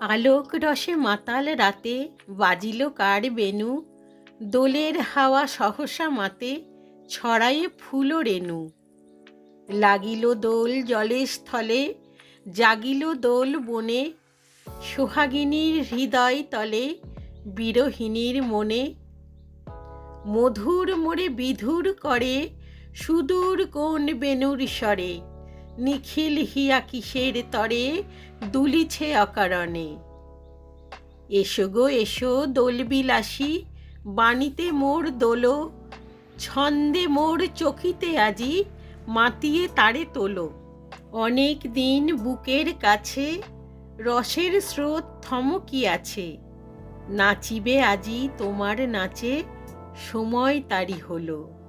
আলোক রসে মাতাল রাতে, বাজিল কার বেনু, দোলের হাওয়া সহসা মাতে, ছড়ায়ে ফুল রেণু লাগিল দোল জলে স্থলে, জাগিল দোল বনে, সোহাগিনীর হৃদয় তলে, বিরহিণীর মনে। মধুর মোরে বিধুর করে, সুদূর কোন বেনুর স্বরে? নিখিল হিয়া কিসের তরে দুলিছে অকারণে। এসো গো, এসো দোল বিলাসী, বাণীতে মোর দোলো, ছন্দে মোর চকিতে আজি মাতিয়ে তারে তোলো। অনেক দিন বুকের কাছে রসের স্রোত থমকি আছে। নাচিবে আজি তোমার নাচে সময় তারি হলো।